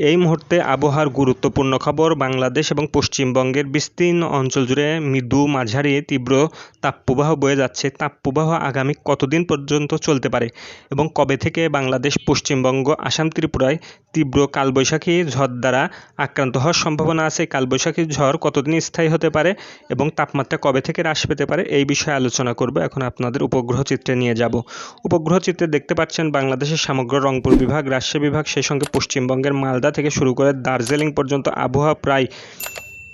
এই মুহূর্তে আবহাওয়ার গুরুত্বপূর্ণ খবর বাংলাদেশ এবং পশ্চিমবঙ্গের বিস্তীর্ণ অঞ্চল জুড়ে মৃদু মাঝারি তীব্র তাপপ্রবাহ বয়ে যাচ্ছে। তাপপ্রবাহ আগামী কতদিন পর্যন্ত চলতে পারে এবং কবে থেকে বাংলাদেশ, পশ্চিমবঙ্গ, আসাম, ত্রিপুরায় তীব্র কালবৈশাখী ঝড় দ্বারা আক্রান্ত হওয়ার সম্ভাবনা আছে? কালবৈশাখী ঝড় কতদিন স্থায়ী হতে পারে এবং তাপমাত্রা কবে থেকে হ্রাস পেতে পারে? এই বিষয়ে আলোচনা করব। এখন আপনাদের উপগ্রহ চিত্রে নিয়ে যাব। উপগ্রহ চিত্রে দেখতে পাচ্ছেন বাংলাদেশের সমগ্র রংপুর বিভাগ, রাজশাহী বিভাগ, সেই সঙ্গে পশ্চিমবঙ্গের মালদা থেকে শুরু করে দার্জিলিং পর্যন্ত আবহাওয়া প্রায়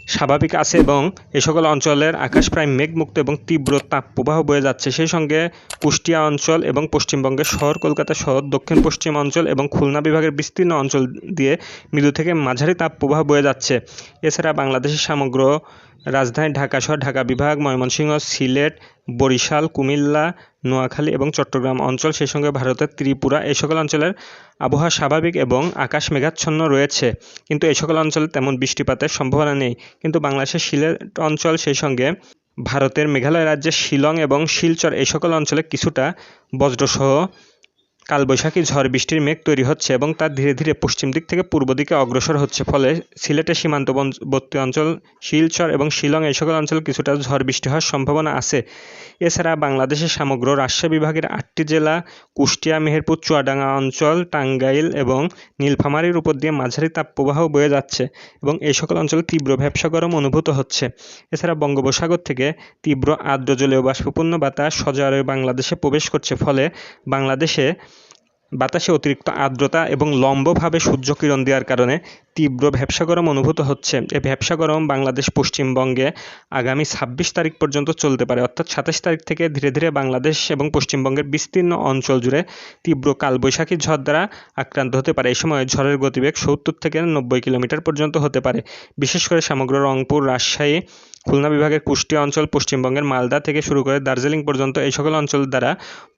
স্বাভাবিক আছে এবং এ সকল অঞ্চলের আকাশ প্রায় মেঘমুক্ত এবং তীব্র তাপপ্রবাহ বয়ে যাচ্ছে। সেই সঙ্গে কুষ্টিয়া অঞ্চল এবং পশ্চিমবঙ্গের শহর, কলকাতা শহর, দক্ষিণ পশ্চিম অঞ্চল এবং খুলনা বিভাগের বিস্তীর্ণ অঞ্চল দিয়ে মৃদু থেকে মাঝারি তাপপ্রবাহ বয়ে যাচ্ছে। এছাড়া বাংলাদেশের সমগ্র রাজধানী ঢাকা সহ ঢাকা বিভাগ, ময়মনসিংহ, সিলেট বরিশাল, কুমিল্লা, নোয়াখালী এবং চট্টগ্রাম অঞ্চল, সেই সঙ্গে ভারতের ত্রিপুরা, এই সকল অঞ্চলের আবহাওয়া স্বাভাবিক এবং আকাশ মেঘাচ্ছন্ন রয়েছে। কিন্তু এই সকল অঞ্চলে তেমন বৃষ্টিপাতের সম্ভাবনা নেই। কিন্তু বাংলাদেশের সিলেট অঞ্চল, সেই সঙ্গে ভারতের মেঘালয় রাজ্যের শিলং এবং শিলচর এই সকল অঞ্চলে কিছুটা বজ্রসহ কালবৈশাখী ঝড় বৃষ্টির মেঘ তৈরি হচ্ছে এবং তা ধীরে ধীরে পশ্চিম দিক থেকে পূর্ব দিকে অগ্রসর হচ্ছে। ফলে সিলেটের সীমান্তবর্তী অঞ্চল, শিলচর এবং শিলং এই সকল অঞ্চলে কিছুটা ঝড় বৃষ্টি হওয়ার সম্ভাবনা আছে। এছাড়া বাংলাদেশের সমগ্র রাজশাহী বিভাগের আটটি জেলা, কুষ্টিয়া, মেহেরপুর, চুয়াডাঙ্গা অঞ্চল, টাঙ্গাইল এবং নীলফামারীর উপর দিয়ে মাঝারি তাপপ্রবাহ বয়ে যাচ্ছে এবং এই সকল অঞ্চলে তীব্র ব্যবসা গরম অনুভূত হচ্ছে। এছাড়া বঙ্গোপসাগর থেকে তীব্র আর্দ্র জলীয় বাষ্পপূর্ণ বাতাস সজারে বাংলাদেশে প্রবেশ করছে। ফলে বাংলাদেশে বাতাসে অতিরিক্ত আর্দ্রতা এবং লম্বভাবে সূর্যকিরণ দেওয়ার কারণে তীব্র ভ্যাবসা গরম অনুভূত হচ্ছে। এই ভ্যাবসা গরম বাংলাদেশ পশ্চিমবঙ্গে আগামী ছাব্বিশ তারিখ পর্যন্ত চলতে পারে। অর্থাৎ সাতাশ তারিখ থেকে ধীরে ধীরে বাংলাদেশ এবং পশ্চিমবঙ্গের বিস্তীর্ণ অঞ্চল জুড়ে তীব্র কালবৈশাখী ঝড় দ্বারা আক্রান্ত হতে পারে। এই সময় ঝড়ের গতিবেগ সত্তর থেকে নব্বই কিলোমিটার পর্যন্ত হতে পারে। বিশেষ করে সমগ্র রংপুর, রাজশাহী খুলনা বিভাগের কুষ্টিয়া অঞ্চল, পশ্চিমবঙ্গের মালদা থেকে শুরু করে দার্জিলিং পর্যন্ত এই সকল অঞ্চল দ্বারা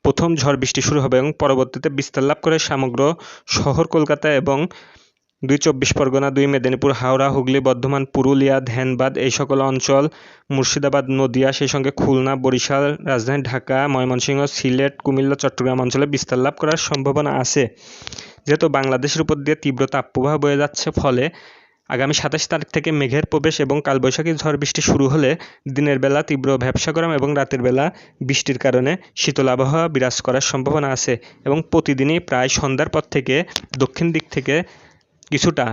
প্রথম ঝড় বৃষ্টি শুরু হবে এবং পরবর্তীতে বিস্তার লাভ করে সমগ্র শহর কলকাতা এবং দুই চব্বিশ পরগনা, দুই মেদিনীপুর, হাওড়া, হুগলি, বর্ধমান, পুরুলিয়া, ধ্যানবাদ এই সকল অঞ্চল, মুর্শিদাবাদ, নদিয়া, সেই সঙ্গে খুলনা, বরিশাল, রাজধানী ঢাকা, ময়মনসিংহ, সিলেট, কুমিল্লা, চট্টগ্রাম অঞ্চলে বিস্তার লাভ করার সম্ভাবনা আছে। যেহেতু বাংলাদেশের উপর দিয়ে তীব্র তাপপ্রবাহ বয়ে যাচ্ছে, ফলে আগামী সাতাশ তারিখ থেকে মেঘের প্রবেশ এবং কালবৈশাখী ঝড় বৃষ্টি শুরু হলে দিনের বেলা তীব্র ভ্যাবসা গরম এবং রাতের বেলা বৃষ্টির কারণে শীতল আবহাওয়া বিরাজ করার সম্ভাবনা আছে এবং প্রতিদিনই প্রায় সন্ধ্যার পর থেকে দক্ষিণ দিক থেকে কিছুটা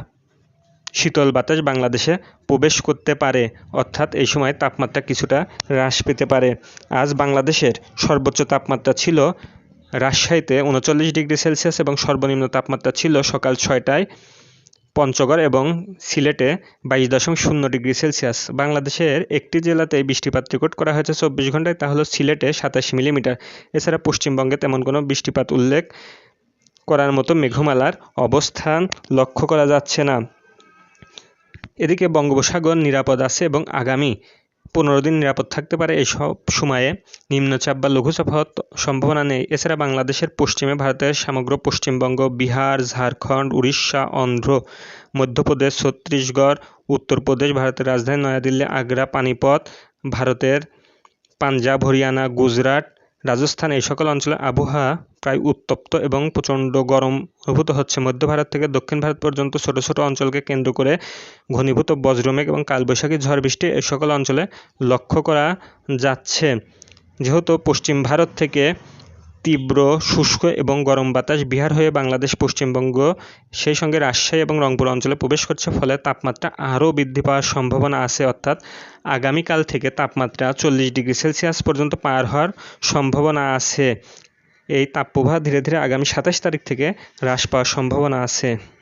শীতল বাতাস বাংলাদেশে প্রবেশ করতে পারে, অর্থাৎ এই সময় তাপমাত্রা কিছুটা হ্রাস পেতে পারে। আজ বাংলাদেশের সর্বোচ্চ তাপমাত্রা ছিল রাজশাহীতে উনচল্লিশ ডিগ্রি সেলসিয়াস এবং সর্বনিম্ন তাপমাত্রা ছিল সকাল ছয়টায় পঞ্চগড় এবং সিলেটে বাইশ দশমিক শূন্য ডিগ্রি সেলসিয়াস। বাংলাদেশের একটি জেলাতে বৃষ্টিপাত রেকর্ড করা হয়েছে চব্বিশ ঘন্টায় তা হলো সিলেটে সাতাশ মিলিমিটার। এছাড়া পশ্চিমবঙ্গে তেমন কোনো বৃষ্টিপাত উল্লেখ করার মতো মেঘমালার অবস্থান লক্ষ্য করা যাচ্ছে না। এদিকে বঙ্গোপসাগর নিরাপদ আছে এবং আগামী পনেরো দিন নিরাপদ থাকতে পারে এসব সময়ে। নিম্নচাপ বা লঘুচাপ হওয়ার সম্ভাবনা নেই। এছাড়া বাংলাদেশের পশ্চিমে ভারতের সমগ্র পশ্চিমবঙ্গ, বিহার, ঝাড়খণ্ড, উড়িষ্যা, অন্ধ্র, মধ্যপ্রদেশ, ছত্তিশগড়, উত্তরপ্রদেশ, ভারতের রাজধানী নয়াদিল্লি, আগ্রা, পানিপথ, ভারতের পাঞ্জাব, হরিয়ানা, গুজরাট রাজস্থান এই সকল অঞ্চলে আবহাওয়া প্রায় উত্তপ্ত এবং প্রচণ্ড গরম অনুভূত হচ্ছে। মধ্য ভারত থেকে দক্ষিণ ভারত পর্যন্ত ছোট ছোট অঞ্চলকে কেন্দ্র করে ঘনীভূত বজ্রমেঘ এবং কালবৈশাখী ঝড় বৃষ্টি এই সকল অঞ্চলে লক্ষ্য করা যাচ্ছে। যেহেতু পশ্চিম ভারত থেকে তীব্র, শুষ্ক এবং গরম বাতাস বিহার হয়ে বাংলাদেশ, পশ্চিমবঙ্গ, সেই সঙ্গে রাজশাহী এবং রংপুর অঞ্চলে প্রবেশ করছে, ফলে তাপমাত্রা আরও বৃদ্ধি পাওয়ার সম্ভাবনা আছে, অর্থাৎ আগামীকাল থেকে তাপমাত্রা চল্লিশ ডিগ্রি সেলসিয়াস পর্যন্ত পার হওয়ার সম্ভাবনা আছে। এই তাপপ্রবাহ ধীরে ধীরে আগামী সাতাশ তারিখ থেকে হ্রাস পাওয়ার সম্ভাবনা আছে।